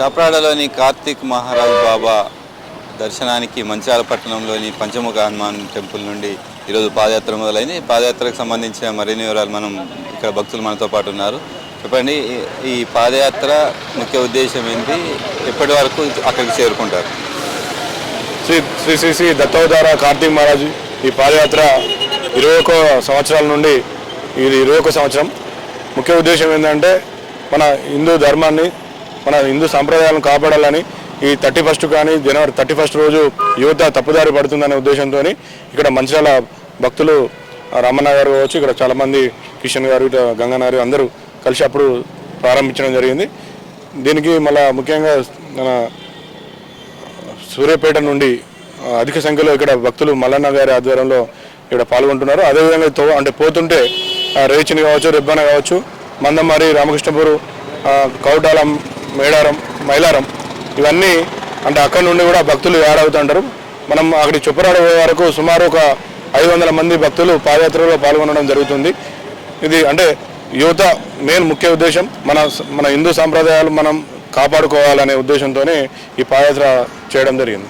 చాప్రాడలోని కార్తీక్ మహారాజ్ బాబా దర్శనానికి మంచాల పట్టణంలోని పంచముఖ హనుమాన్ టెంపుల్ నుండి ఈరోజు పాదయాత్ర మొదలైంది. పాదయాత్రకు సంబంధించిన మరిన్ని వివరాలు మనం ఇక్కడ భక్తులు మనతో పాటు ఉన్నారు. చెప్పండి ఈ- పాదయాత్ర ముఖ్య ఉద్దేశం ఏంటి? ఎప్పటి వరకు అక్కడికి చేరుకుంటారు? శ్రీ శ్రీ శ్రీ శ్రీ దత్తవతార కార్తీక్ మహారాజు ఈ పాదయాత్ర ఇరవై ఒక్క సంవత్సరాల నుండి ఇది ఇరవై ఒక్క సంవత్సరం. ముఖ్య ఉద్దేశం ఏంటంటే మన హిందూ ధర్మాన్ని మన హిందూ సాంప్రదాయాలను కాపాడాలని ఈ థర్టీ ఫస్ట్ కానీ జనవరి థర్టీ ఫస్ట్ రోజు యువత తప్పుదారి పడుతుందనే ఉద్దేశంతో ఇక్కడ మంచిర్యాల భక్తులు రామన్న రమణ గారు కావచ్చు ఇక్కడ చాలామంది కిషన్ గారు ఇటు గంగన్న గారు అందరూ కలిసి అప్పుడు ప్రారంభించడం జరిగింది. దీనికి మళ్ళా ముఖ్యంగా మన సూర్యాపేట నుండి అధిక సంఖ్యలో ఇక్కడ భక్తులు మల్లన్న గారి ఆధ్వర్యంలో ఇక్కడ పాల్గొంటున్నారు. అదేవిధంగా తో అంటే పోతుంటే రేచిని కావచ్చు రెబ్బన కావచ్చు మందమారి రామకృష్ణపురు కౌటాలం మేడారం మైలారం ఇవన్నీ అంటే అక్కడ నుండి కూడా భక్తులు ఏడవుతుంటారు మనం అక్కడి చొప్పరాడ పోయే వరకు సుమారు ఒక ఐదు వందల మంది భక్తులు పాదయాత్రలో పాల్గొనడం జరుగుతుంది. ఇది అంటే యువత మెయిన్ ముఖ్య ఉద్దేశం. మన మన హిందూ సాంప్రదాయాలు మనం కాపాడుకోవాలనే ఉద్దేశంతోనే ఈ పాదయాత్ర చేయడం జరిగింది.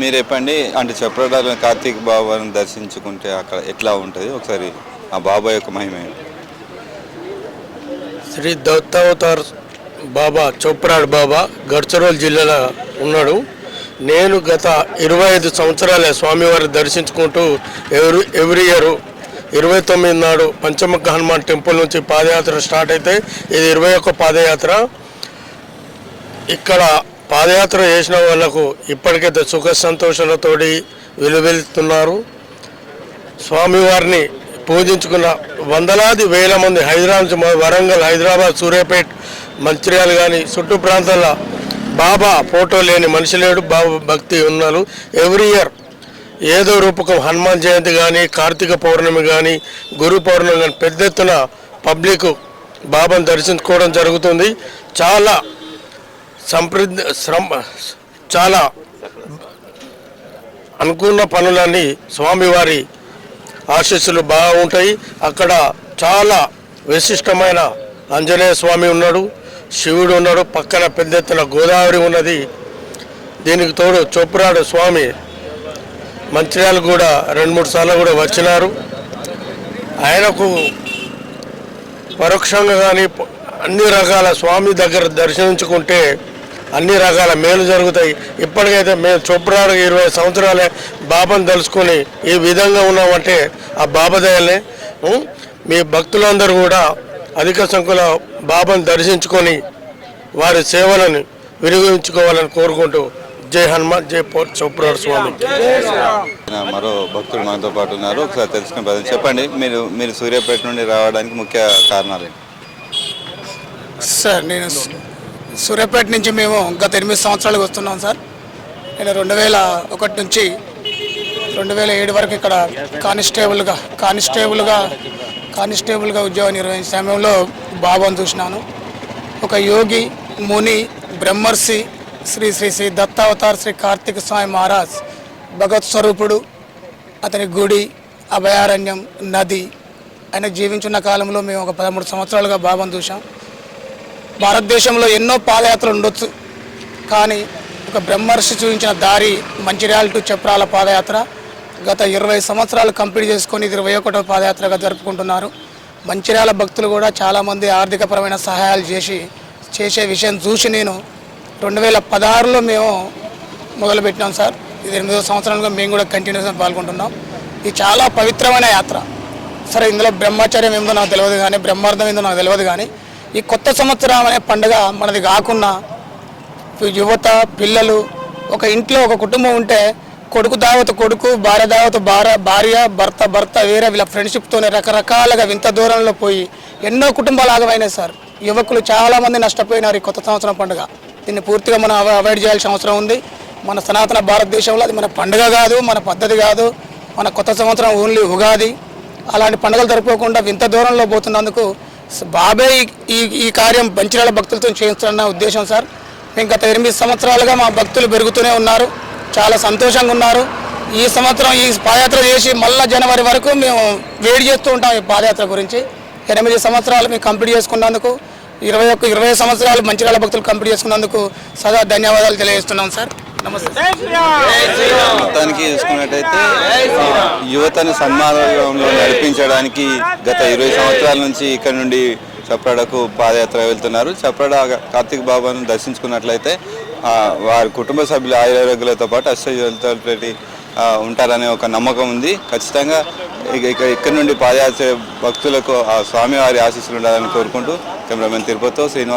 మీరు చెప్పండి అంటే చెప్పడాలని కార్తీక్ బాబాని దర్శించుకుంటే అక్కడ ఎట్లా ఉంటుంది? ఒకసారి ఆ బాబా యొక్క మహిమ? శ్రీ దత్తావతార్ బాబా చోప్రాడ్ బాబా గడ్చరోల్ జిల్లాలో ఉన్నాడు. నేను గత ఇరవై ఐదు సంవత్సరాల స్వామివారిని దర్శించుకుంటూ ఎవరి ఎవ్రీ ఇయర్? ఇరవై తొమ్మిది నాడు పంచముఖ హనుమాన్ టెంపుల్ నుంచి పాదయాత్ర స్టార్ట్ అయితే ఇది ఇరవై ఒక్క పాదయాత్ర. ఇక్కడ పాదయాత్ర చేసిన వాళ్ళకు ఇప్పటికైతే సుఖ సంతోషాలతోటి వెలువెలుతున్నారు స్వామివారిని పూజించుకున్న వందలాది వేల మంది హైదరాబాద్ వరంగల్ హైదరాబాద్ సూర్యాపేట్ మంచిర్యాల కానీ చుట్టూ ప్రాంతాల బాబా ఫోటో లేని మనిషి లేడు బాబా భక్తి ఉన్నారు. ఎవ్రీ ఇయర్ ఏదో రూపకం హనుమాన్ జయంతి కానీ కార్తీక పౌర్ణమి కానీ గురు పౌర్ణమి కానీ పెద్ద ఎత్తున పబ్లిక్ బాబాను దర్శించుకోవడం జరుగుతుంది. చాలా సంప్రద శ్రమ చాలా అనుకున్న పనులన్నీ స్వామివారి ఆశీస్సులు బాగుంటాయి. అక్కడ చాలా విశిష్టమైన ఆంజనేయ స్వామి ఉన్నాడు. శివుడు ఉన్నాడు పక్కన పెద్ద ఎత్తున గోదావరి ఉన్నది. దీనికి తోడు చొప్పురాడు స్వామి మంచిర్యాలు కూడా రెండు మూడు సార్లు కూడా వచ్చినారు. ఆయనకు పరోక్షంగా కానీ అన్ని రకాల స్వామి దగ్గర దర్శించుకుంటే అన్ని రకాల మేలు జరుగుతాయి. ఇప్పటికైతే మేము చొప్పురాడు ఇరవై సంవత్సరాలే బాబాను తెలుసుకొని ఈ విధంగా ఉన్నామంటే ఆ బాబా దయలే మీ భక్తులందరూ కూడా అధిక సంఖ్యలో బాబాను దర్శించుకొని వారి సేవలను వినియోగించుకోవాలని కోరుకుంటూ జై హనుమాన్ జై పో చొప్పురాడు స్వామి. మరో భక్తుడు మనతో పాటు ఉన్నారు. ఒకసారి తెలుసుకునే ప్రయత్నం చెప్పండి మీరు మీరు సూర్యాపేట నుండి రావడానికి ముఖ్య కారణాలు ఏంటి? సార్ నేను సూర్యాపేట నుంచి మేము గత ఎనిమిది సంవత్సరాలుగా వస్తున్నాం సార్. నేను రెండు వేల ఒకటి నుంచి రెండు వేల ఏడు వరకు ఇక్కడ కానిస్టేబుల్గా కానిస్టేబుల్గా కానిస్టేబుల్గా ఉద్యోగం నిర్వహించిన సమయంలో బాబాను చూసినాను. ఒక యోగి ముని బ్రహ్మర్షి శ్రీ శ్రీ శ్రీ దత్తావతార్ శ్రీ కార్తీక స్వామి మహారాజ్ భగవత్ స్వరూపుడు అతని గుడి అభయారణ్యం నది. ఆయన జీవించున్న కాలంలో మేము ఒక పదమూడు సంవత్సరాలుగా బాబాను చూసాం భారతదేశంలో ఎన్నో పాదయాత్రలు ఉండొచ్చు కానీ ఒక బ్రహ్మర్షి చూపించిన దారి మంచిర్యాల టు చప్రాల పాదయాత్ర. గత ఇరవై సంవత్సరాలు కంప్లీట్ చేసుకొని ఇరవై ఒకటో పాదయాత్రగా జరుపుకుంటున్నారు. మంచిర్యాల భక్తులు కూడా చాలామంది ఆర్థికపరమైన సహాయాలు చేసి చేసే విషయం చూసి నేను రెండు వేల పదహారులో మేము మొదలుపెట్టినాం సార్. ఇది ఎనిమిదో సంవత్సరాలుగా మేము కూడా కంటిన్యూస్గా పాల్గొంటున్నాం. ఇది చాలా పవిత్రమైన యాత్ర. సరే ఇందులో బ్రహ్మచర్యం ఏందో నాకు తెలియదు కానీ బ్రహ్మార్థం ఏందో నాకు తెలియదు కానీ ఈ కొత్త సంవత్సరం అనే పండుగ మనది కాకుండా యువత పిల్లలు ఒక ఇంట్లో ఒక కుటుంబం ఉంటే కొడుకు దావత కొడుకు భార్య దావత భార్య భార్య భర్త భర్త వేరే వీళ్ళ ఫ్రెండ్షిప్తోనే రకరకాలుగా వింత దూరంలో పోయి ఎన్నో కుటుంబాలు ఆగమైనాయి సార్. యువకులు చాలామంది నష్టపోయినారు ఈ కొత్త సంవత్సరం పండుగ. దీన్ని పూర్తిగా మనం అవాయిడ్ చేయాల్సిన అవసరం ఉంది. మన సనాతన భారతదేశంలో అది మన పండుగ కాదు మన పద్ధతి కాదు. మన కొత్త సంవత్సరం ఓన్లీ ఉగాది. అలాంటి పండుగలు జరుపుకోకుండా వింత దూరంలో పోతున్నందుకు బాబే ఈ- ఈ ఈ కార్యం బంచిరాల భక్తులతో చేయించాలన్న ఉద్దేశం సార్. మేము గత ఎనిమిది సంవత్సరాలుగా మా భక్తులు పెరుగుతూనే ఉన్నారు. చాలా సంతోషంగా ఉన్నారు. ఈ సంవత్సరం ఈ పాదయాత్ర చేసి మళ్ళా జనవరి వరకు మేము వేడి చేస్తూ ఉంటాం ఈ పాదయాత్ర గురించి. ఎనిమిది సంవత్సరాలు మేము కంప్లీట్ చేసుకున్నందుకు ఇరవై ఒక్క ఇరవై సంవత్సరాలు మంచిర్యాల భక్తులు కంప్లీట్ చేసుకున్నందుకు సదా ధన్యవాదాలు తెలియజేస్తున్నాం సార్. నమస్తే. మొత్తానికి చూసుకున్నట్టయితే యువతను సన్మార్గంలో నడిపించడానికి గత ఇరవై సంవత్సరాల నుంచి ఇక్కడ నుండి చప్రాడకు పాదయాత్ర వెళ్తున్నారు. చప్రాడ కార్తీక్ బాబాను దర్శించుకున్నట్లయితే వారి కుటుంబ సభ్యుల ఆయుర్వేగులతో పాటు అష్టయులతోటి ఉంటారనే ఒక నమ్మకం ఉంది. ఖచ్చితంగా ఇక ఇక నుండి పాదయాత్ర భక్తులకు ఆ స్వామివారి ఆశీస్సులు ఉండాలని కోరుకుంటూ కెమెరామెన్ తిరుపతితో శ్రీనివాస్